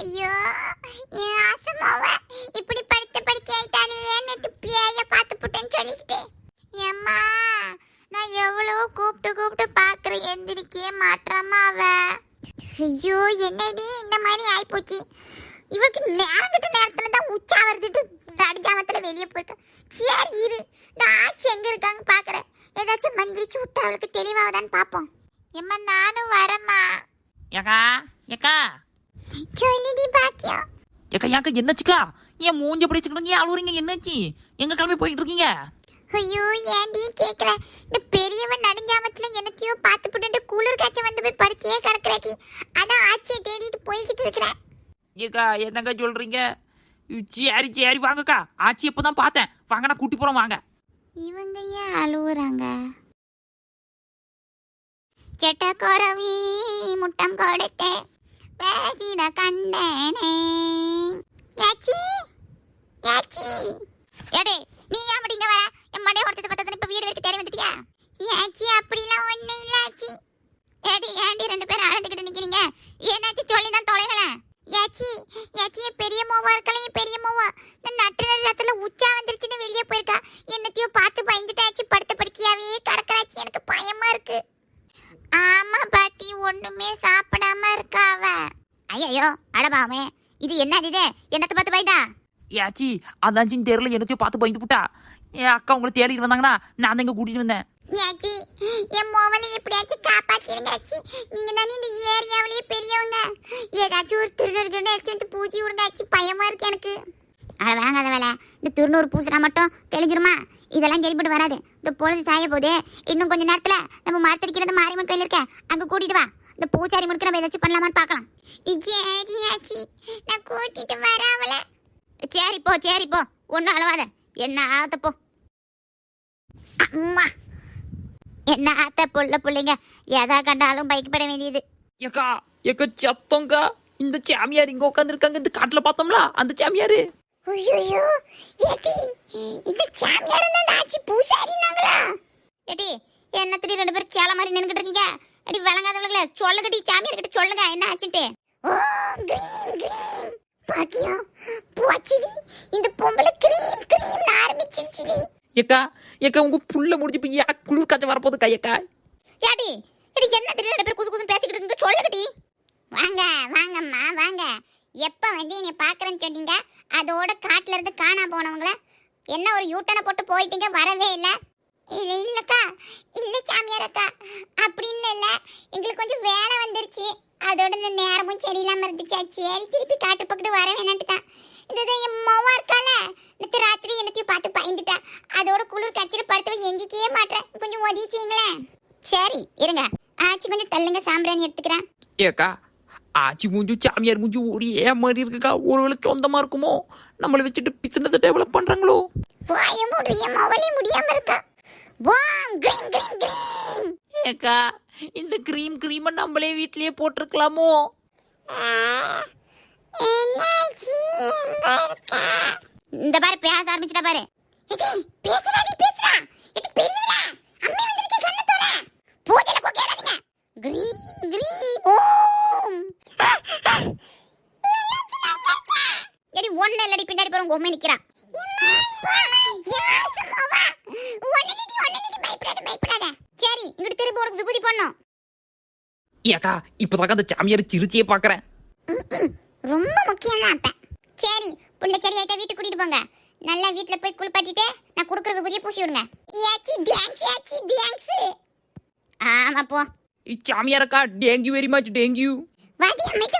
ஐயோ என் அசமாவ இப்படி படுத்த படுக்க ஆயிட்டாலே நேற்று பேய பார்த்து போட்டேன்னு சொல்லிக்கிட்டு. ஏம்மா நான் எவ்வளவோ கூப்பிட்டு கூப்பிட்டு பார்க்குறேன் எந்திரிக்கே மாட்றாமா அவ. ஐயோ என்னடி இந்த மாதிரி ஆயிப்போச்சு. இவளுக்கு நேரம் கிட்ட நேரத்தில் தான் உச்சா வருதுட்டு நடுஜாமத்துல வெளியே போயிட்டு. சரி இரு. இந்த ஆச்சி எங்கே இருக்காங்க பார்க்குறேன் ஏதாச்சும் மந்திரிச்சு விட்டா அவளுக்கு தெளிவாகுதான்னு பார்ப்போம். எம்மா நானும் வரேம்மா. ஏக்கா ஏக்கா. சொல்லிடி பாக்கியம் ஏக்கா ஏக்கா என்னாச்சுக்கா? ஏன் மூஞ்ச பிடிச்சுக்கிட்டு ஏன் அழுவுறீங்க? என்னாச்சு? எங்க கிளம்பி போயிட்டு இருக்கீங்க ஐயோ ஏன்டி கேக்குற? இந்த பெரியவன் நடுஞ்சாமத்துல என்னத்தையோ பார்த்து போட்டு குளிர் காய்ச்சல் வந்து போய் படுத்தியே கிடக்குறாட்டி அதான் ஆச்சியை தேடிட்டு போய்கிட்டு இருக்கிறேன். ஏக்கா என்னக்கா சொல்றீங்க? சரி சரி வாங்கக்கா. ஆச்சி எப்பதான் பார்த்தேன். வாங்க நான் கூட்டி போறோம் வாங்க. இவங்க ஏன் அழுவுறாங்க? கெட்ட குறவி முட்டம் கொடுத்து பேசிட கண்டனே. யாச்சி யாச்சி எடே நீ ஏன் அப்படிங்க வர? என் மண்டே ஒருத்தத்தை பார்த்தா இப்ப வீடு வரைக்கும் தேடி வந்துட்டியா? யாச்சி அப்படிலாம் ஒண்ணு இல்ல ஆச்சி ஏடி ஏண்டி ரெண்டு பேரும் அழுதுகிட்டு நிக்கிறீங்க? ஏன்னாச்சு சொல்லி தான் தொலைகள யாச்சி யாச்சி என் பெரிய மோவா இருக்கலையும் பெரிய மோவா? இந்த நட்டு நேரத்துல உச்சா வந்துருச்சுன்னு வெளியே போயிருக்கா. என்னத்தையோ பார்த்து பயந்துட்டாச்சு படுத்த படுக்கையாவே கடக்கறாச்சு எனக்கு பயமா இருக்கு ஆமா பாட்டி ஒண்ணுமே சாப்பிடாம இருக்கா அவ ஐயோ அடபாமே இது என்னது இது என்னத்தை பார்த்து பயந்தா? ஏச்சி அதாச்சும் தெரியல என்னத்தையும் பார்த்து பயந்து புட்டா. என் அக்கா உங்களை தேடிட்டு வந்தாங்கன்னா நான் தான் இங்க கூட்டிட்டு வந்தேன். ஏச்சி என் மோவலை எப்படியாச்சும் காப்பாத்திருங்க ஆச்சி நீங்க தானே இந்த ஏரியாவிலேயே பெரியவங்க. ஏதாச்சும் ஒரு திருநூறு ஏதாச்சும் வந்து பூஜை விடுங்க ஆச்சி பயமா இருக்கு எனக்கு. அட வேணாங்க அந்த வேலை. இந்த திருநூறு பூசினா மட்டும் தெளிஞ்சிருமா? இதெல்லாம் சரிப்பட்டு வராது. இந்த பொழுது சாய போதே இன்னும் கொஞ்ச நேரத்துல நம்ம மரத்தடிக்கிறது மாரியம்மன் கோயில் இருக்க அங்க கூட்டிட்டு வா. இந்த பூச்சாரி முறுக்கு நம்ம ஏதாச்சும் பண்ணலாமான்னு பார்க்கலாம். சரி ஆச்சி நான் கூட்டிட்டு வர அவளை. சரி போ சரி போ. ஒன்றும் அழவாத. என்ன ஆத்த போ. அம்மா. என்ன ஆத்த புள்ள புள்ளைங்க. எதா கண்டாலும் பயக்கப்பட வேண்டியது. ஏக்கா ஏக்கா சத்தங்கா இந்த சாமியார் இங்க உட்காந்துருக்காங்க இந்த காட்டுல பார்த்தோம்ல அந்த சாமியாரு. ஐயோ ஏடி இந்த சாமியார் தான் ஆச்சி பூசாரினாங்களா ஏடி என்னத்தடி ரெண்டு பேரும் சேல மாதிரி நின்னுகிட்டு இருக்கீங்க? அடி விளங்காதவங்களே சொல்லுங்கடி சாமியார் கிட்ட சொல்லுங்க என்ன ஆச்சுட்டு ஓ கிரீம் கிரீம். பாக்கியம் போச்சுடி. இந்த பொம்பளை கிரீம் கிரீம் ஆரம்பிச்சிருச்சுடி. ஏக்கா ஏக்கா உங்க புள்ள முடிஞ்சு போய் ஏன் குளிர் காய்ச்சல் வரப்போகுது கையக்கா ஏடி எடி என்ன தெரியல ரெண்டு பேர் குசு குசு பேசிக்கிட்டு இருக்கீங்க? சொல்லுங்கடி. வாங்க வாங்கம்மா வாங்க. எப்ப வந்து என்னை பார்க்கறேன்னு சொன்னீங்க? அதோட காட்டுல இருந்து காணா போனவங்கள என்ன ஒரு யூட்டனை போட்டு போயிட்டீங்க? வரவே இல்லை. இது இல்லக்கா. அக்கா அப்படின்னு இல்ல. எங்களுக்கு கொஞ்சம் வேலை வந்துருச்சு. அதோட இந்த நேரமும் சரியில்லாம இருந்துச்சு சரி திருப்பி காட்டு பக்கத்து வர வேணான்ட்டு தான் இந்த என் மொவா இருக்கால நேற்று ராத்திரி என்னத்தையும் பார்த்து பயந்துட்டா. அதோட குளிர் கட்சியில் படுத்து எங்கிக்கவே மாட்டேன் கொஞ்சம் உதவிச்சிங்களேன். சரி இருங்க. ஆச்சி கொஞ்சம் தள்ளுங்க. சாம்பிராணி எடுத்துக்கிறேன். ஏக்கா ஆச்சி மூஞ்சு சாமியார் மூஞ்சு ஒரே மாதிரி இருக்குக்கா. ஒருவேளை சொந்தமா இருக்குமோ? நம்மளை வச்சுட்டு பிசினஸ் டெவலப் பண்றாங்களோ? வாய முடிய மொபைலே முடியாம இருக்கா. வாம் கிரீம் கிரீம் கிரீம். ஏக்கா இந்த க்ரீம் க்ரீமை நம்மளே வீட்லயே போட்டிருக்கலாமோ? இந்த பாரு பேச ஆரம்பிச்சிட்ட பாரு. பேசுறாடி பேசுறா எடி பெரியவளா அம்மி வந்திருக்க கண்ணு தோற பூஜைல கொட்டிடாதீங்க கிரீம் கிரீம் ஓம். எடி ஒண்ணு இல்லடி பின்னாடி போற உங்க உண்மை நிக்கிறா. ஏக்கா இப்போதாக்கா அந்த சாமியார் சிரிச்சே பார்க்கறேன். ரொம்ப முக்கியம் தான் அப்ப. சரி புள்ள சரி ஆயிட்டா வீட்டுக்கு கூட்டிட்டு போங்க. நல்லா வீட்ல போய் குளிப்பாட்டிட்டு நான் கொடுக்குற விபூதியை பூசி விடுங்க. ஏச்சி டான்ஸ் ஏச்சி டான்ஸ் ஆமா போ. சாமியாரக்கா thank you very much thank you வாடி அம்மிட்டு வா